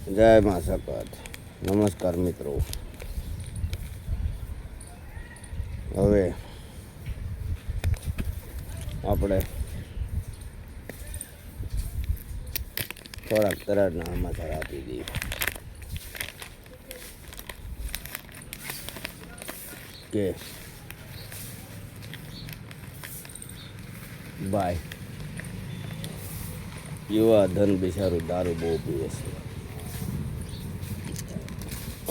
જય મા સકત નમસ્કાર મિત્રો. હવે આપણે થોડાક તરાડના સમાચાર આપી દઈએ. કે બાય. યુવા ધન બિચારું દારૂ બહુ પીવે છે.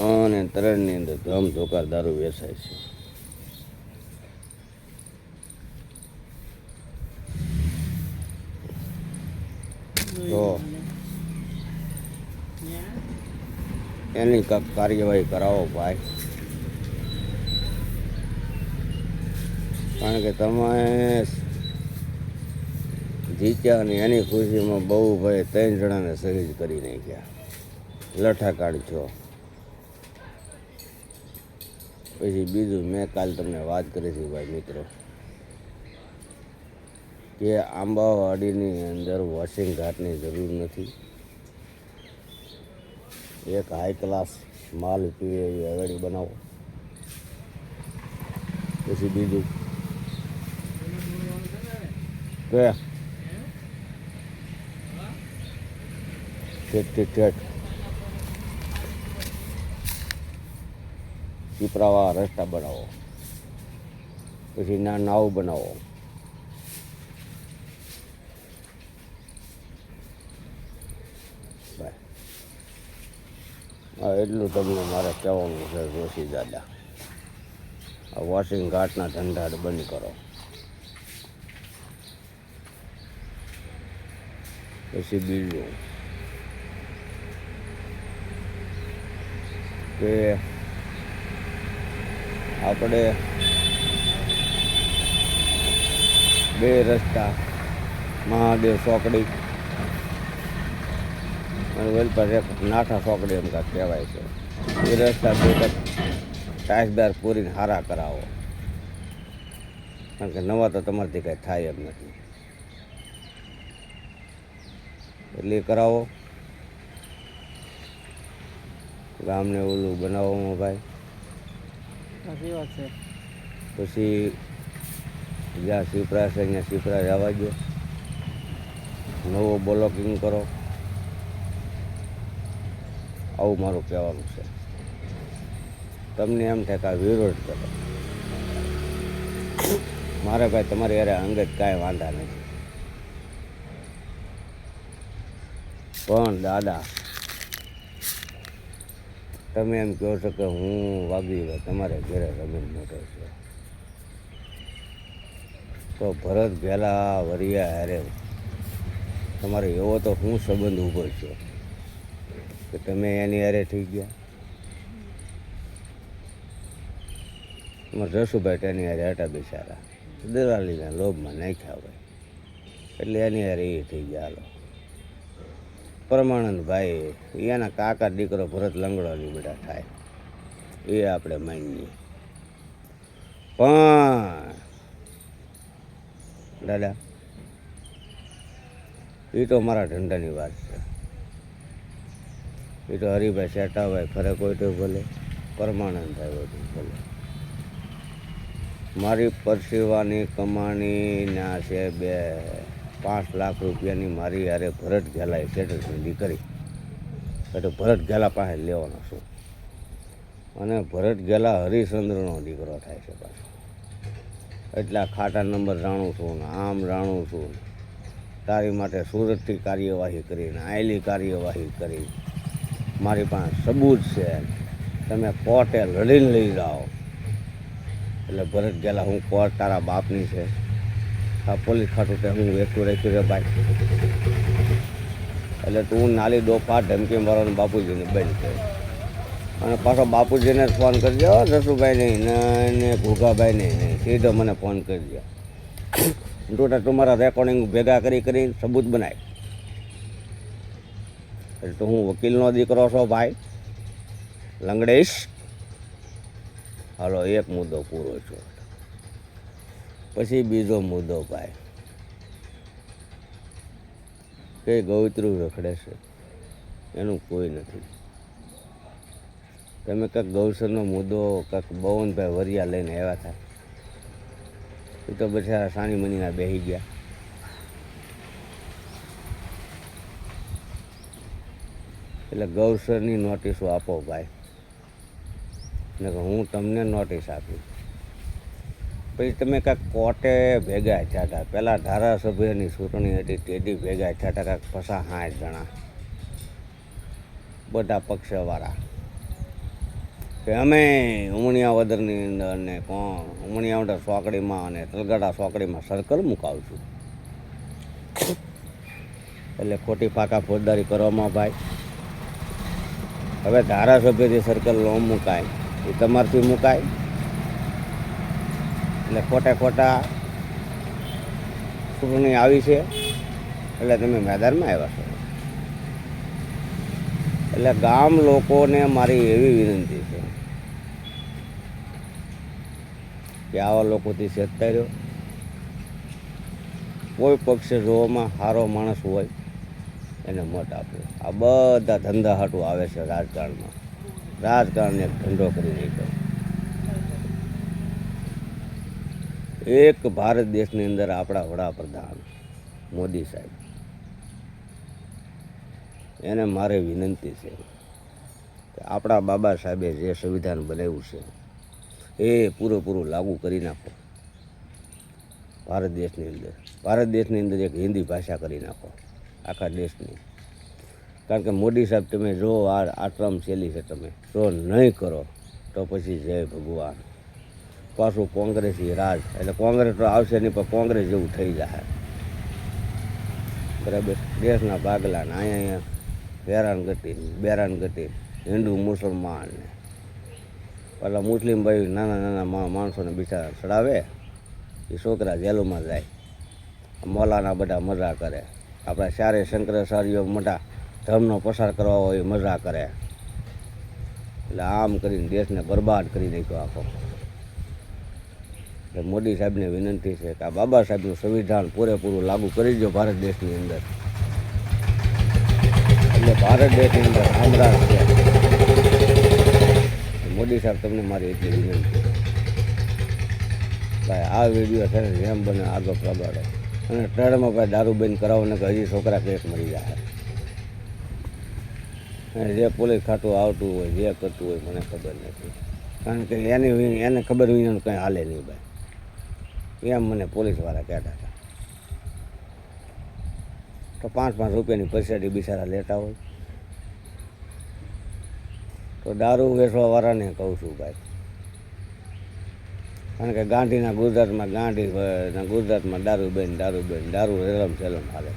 અને તરણની અંદર ધમ ધોકાર દારૂ વેચાય છે. તો એની કાંઈક કાર્યવાહી કરાવો ભાઈ. કારણ કે તમે જીત્યા અને એની ખુશીમાં બહુ ભાઈ ત્રણ જણાને શહીદ કરી નાખ્યા. લઠાકાળ છો. પછી બીજું મેં કાલ તમને વાત કરી હતી ભાઈ મિત્રો, કે આંબાવાડીની અંદર વોશિંગ ઘાટની જરૂર નથી. એક હાઈ ક્લાસ માલ પીવે એવી હવેડી બનાવો. પછી બીજું, કે, ઠેઠ ઠેઠ ઠેઠ. પીપરાવા રસ્તા બનાવો. પછી ના નાવ બનાવો. હા, એટલું તમને મારે કહેવાનું છે જોશી દાદા આ વોશિંગ ઘાટના ધંધા બંધ કરો. પછી બીજું કે આપણે બે રસ્તા, મહાદેવ ચોકડી અને વેલ પર એક નાઠા ચોકડી એમ કાંક કહેવાય છે. એ રસ્તા બે ટાઈસદાર પૂરીને હારા કરાવો. કારણ કે નવા તો તમારાથી કાંઈ થાય એમ નથી. એટલે કરાવો. ગામને ઓલું બનાવવામાં ભાઈ પછી જ્યાં શિપરા છે ત્યાં શિપરા જવા દો નવો બ્લોકિંગ કરો. આવું મારું કહેવાનું છે. તમને એમ થાય કે આ વિરોધ કરો. મારે ભાઈ તમારી યારે અંગત કાંઈ વાંધા નથી. પણ દાદા તમે એમ કહો છો કે હું વાગી તમારે ઘેરે રમીન મોટો છે. તો ભરત ભેલા વરિયા હારે, તમારે એવો તો હું સંબંધ ઊભો છે કે તમે એની હારે થઈ ગયા? તમારે રસુભાઈ તેની હારે હતા બિચારા દલાલીના લોભમાં નાખ્યા હોય. એટલે એની હારે એ થઈ ગયા હાલો. પરમાનંદ ભાઈ, એના કાકા દીકરો ભરત લંગડોની બેટા થાય. એ આપણે માનીએ. પણ દાદા એ તો મારા ધંધાની વાત છે. એ તો હરિભાઈ શેટાભાઈ ફરે હોય તો ભલે, પરમાનંદ બધું ભલે. મારી પરસેવાની કમાણીના છે બે. પાંચ લાખ રૂપિયાની મારી યારે ભરત ઘેલાએ છેતરપિંડી કરી. એટલે ભરત ઝાલા પાસે લેવાનો છું. અને ભરત ગેલા હરિશ્ચંદ્રનો દીકરો થાય છે પાછો. એટલા ખાટા નંબર જાણું છું ને આમ જાણું છું તારી માટે સુરતથી કાર્યવાહી કરીને, આયલી કાર્યવાહી કરી મારી પાસે સબૂત છે તમે કોર્ટે લડીને લઈ જાઓ. એટલે ભરત ગયેલા હું કોર્ટ તારા બાપની છે. આ પોલીસ ખાતું તે હું એકલું રાખ્યું છે ભાઈ એટલે તું નાલી દોફા ધમકી મારવાનું બાપુજીને બંધ કરે. અને પાછો બાપુજીને જ ફોન કરજો જસુભાઈ નહીં ને ઘુઘાભાઈ નહીં સીધો મને ફોન કરજો. ટોટા તમારા રેકોર્ડિંગ ભેગા કરી કરી, સબૂત બનાય. એટલે તો હું વકીલનો દીકરો છો, ભાઈ. લંગડેશ. હાલો, એક મુદ્દો પૂરો છો પછી બીજો મુદ્દો પાય કે ગૌત્રુ રખડે છે. એનું કોઈ નથી. તમે કાંક ગૌસરનો મુદ્દો, કાંક બવનભાઈ વરિયા લઈને આવ્યા હતા. એ તો બચારા સાણી મનીના બેસી ગયા. એટલે ગૌસરની નોટિસો આપો ભાઈ. ને હું તમને નોટિસ આપી પછી તમે કાંઈક કોર્ટે ભેગા થયા હતા. પહેલાં ધારાસભ્યની ચૂંટણી હતી તેથી ભેગા થયા હતા કાંઈક પસા સાઠ જણા. બધા પક્ષવાળા. કે અમે ઉમણિયા વદરની અંદર ને કોણ? ઉમણિયા વદર સોકડીમાં અને તલગડા સોકડીમાં સર્કલ મુકાવશું. એટલે ખોટી ફાકા ફોજદારી કરવામાં ભાઈ. હવે ધારાસભ્યથી સર્કલ ન મુકાય, એ તમારથી મુકાય. એટલે ખોટા ખોટા ચૂંટણી આવી છે. એટલે તમે મેદાનમાં આવ્યા છો. એટલે ગામ લોકોને મારી એવી વિનંતી છે કે આવા લોકોથી છેતતા રહ્યો કોઈ પક્ષે જોવામાં સારો માણસ હોય એને મત આપ્યો આ બધા ધંધા હાટું આવે છે રાજકારણમાં. રાજકારણને ધંધો કરી નાખ્યો. એક ભારત દેશની અંદર આપણા વડાપ્રધાન મોદી સાહેબ. એને મારે વિનંતી છે કે આપણા બાબા સાહેબે જે સંવિધાન બનાવ્યું છે, એ પૂરેપૂરું લાગુ કરી નાખો. ભારત દેશની અંદર, ભારત દેશની અંદર એક હિન્દી ભાષા કરી નાખો, આખા દેશની. કારણ કે મોદી સાહેબ, તમે જો આ આ ચેલી છે તમે, જો નહીં કરો તો પછી જય ભગવાન. પાછું કોંગ્રેસી રાજ. એટલે કોંગ્રેસ તો આવશે નહીં, પણ કોંગ્રેસ જેવું થઈ જાય બરાબર? દેશના ભાગલાને અહીંયા અહીંયા હેરાન ગતિ, બેરાન ગતિ, હિન્દુ, મુસલમાન ને. પેલા મુસ્લિમ ભાઈ નાના નાના માણસોને બિચારા ચડાવે, એ છોકરા જેલોમાં જાય. મોલાના બધા મજા કરે. આપણા ચારે શંકરાચાર્યો મોટા ધર્મનો પસાર કરવા હોય મજા કરે. એટલે આમ કરીને દેશને બરબાદ કરી નાખ્યો આખો. એટલે મોદી સાહેબને વિનંતી છે કે આ બાબા સાહેબનું સંવિધાન પૂરેપૂરું લાગુ કરી દો ભારત દેશની અંદર. એટલે ભારત દેશની અંદર આમરાજ મોદી સાહેબ તમને મારી એટલી વિનંતી. ભાઈ, આ વીડિયો છે જેમ બને આગળ પ્રગાડો અને ટ્રેડમાં ભાઈ દારૂ બંધ કરાવો ને કે હજી છોકરા કેસ મરી જાય. અને જે પોલીસ ખાતું આવતું હોય, જે કરતું હોય, મને ખબર નથી. કારણ કે એની એને ખબર વિના કંઈ હાલે નહીં ભાઈ. એમ મને પોલીસવાળા કહેતા હતા. તો પાંચ પાંચ રૂપિયાની પૈસાથી બિચારા લેતા હોય. તો દારૂ વેચવાવાળાને કહું છું ભાઈ. કારણ કે ગાંધીના ગુજરાતમાં ગાંધી ગુજરાતમાં દારૂ બેન દારૂ બેન, દારૂ રેલમ સેલમ હાલે.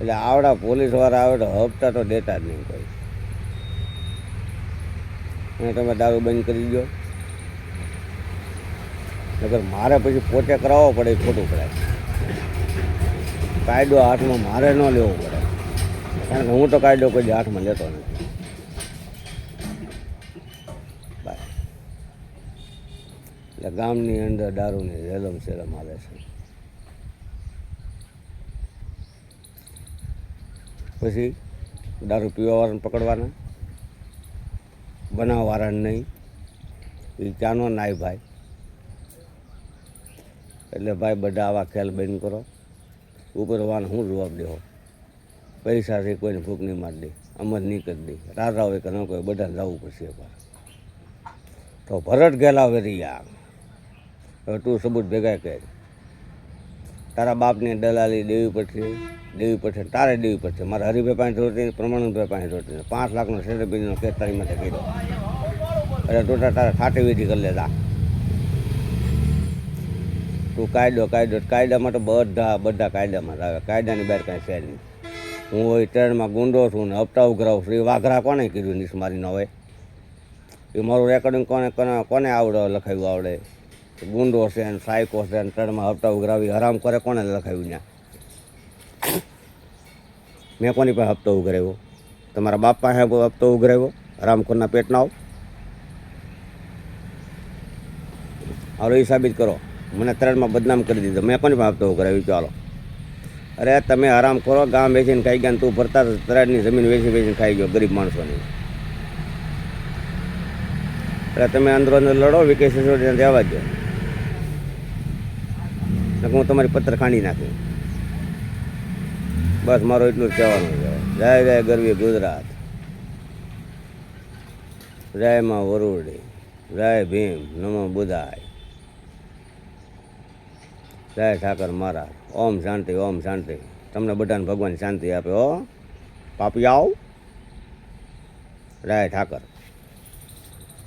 એટલે આવડા પોલીસવાળા આવે તો હપ્તા તો દેતા જ નહીં કોઈ. અને તમે દારૂ બંધ કરી દો નકર મારે પછી પોતે કરાવવો પડે ખોટું પડે કાયદો હાથમાં મારે ન લેવો પડે. કારણ કે હું તો કાયદો કોઈ હાથમાં લેતો નથી. એટલે ગામની અંદર દારૂની રેલમ સેલમ આવે છે. પછી દારૂ પીવાવાળાને પકડવાના. બનાવવાળાને નહીં. એ ક્યાંનો નાય ભાઈ એટલે ભાઈ બધા આવા ખ્યાલ બંધ કરો ઉપરવાન હું જવાબ દેવો? પૈસાથી કોઈને ભૂખ નહીં મારી દે, અમર નહીં કરી દે. રાજા હોય કે ન કોઈ બધાને જવું પડશે એકવાર તો ભરત ગયેલા વેરિયા. હવે તું સબૂત ભેગા કર. તારા બાપને દલાલી દેવી પડશે દેવી પડશે તારે દેવી પડશે મારા હરિભાઈ પાસે જોતી પ્રમાણભાઈ પાસે જોતી પાંચ લાખનો સેટરબીનો કેસ તારી માટે કર્યો. અરે ટોટા તારે ફાટી વિધિ કરી લેતા. તું કાયદો કાયદો, કાયદામાં તો બધા બધા કાયદામાં આવે. કાયદાની બહાર કાંઈ છે નહીં. હું હોય ટ્રેનમાં ગુંડો છું ને હપ્તા ઉઘરાવું છું. એ વાઘરા કોને કીધું નીસ મારીને હોય એ મારું રેકોર્ડિંગ કોને કોને કોને આવડે, લખાયું આવડે? ગુંડો છે ને સાયકો છે ને ટ્રેનમાં હપ્તા ઉઘરાવી, હરામ કરે કોને લખાયું ત્યાં મેં કોની પાસે હપ્તો ઉઘરાવ્યો? તમારા બાપ પાસે હપ્તો ઉઘરાવ્યો? હરામખોરના પેટના આવો? હાલો હિસાબી જ કરો. મને ત્રણમાં બદનામ કરી દીધો. મેં પણ પાસે કરાવ્યું ચાલો અરે, તમે આરામ કરો, ગામ વેચીને ખાઈ ગયા તું ભરતા તરાડની જમીન વેચી વેચીને ખાઈ ગયો, ગરીબ માણસોની. એટલે તમે અંદરો અંદર લડો વિકેશ સિસોડિયાને રહેવા દો હું તમારી પત્ર ખાંડી નાખી. બસ, મારું એટલું જ કહેવાનું છે. જય જય ગરવી ગુજરાત. જય માં વરુડી. જય ભીમ. નમો બુધાય. જય ઠાકર મહારાજ. ઓમ શાંતિ ઓમ શાંતિ. તમને બધાને ભગવાન શાંતિ આપે હો. પાપી આવ. જય ઠાકર.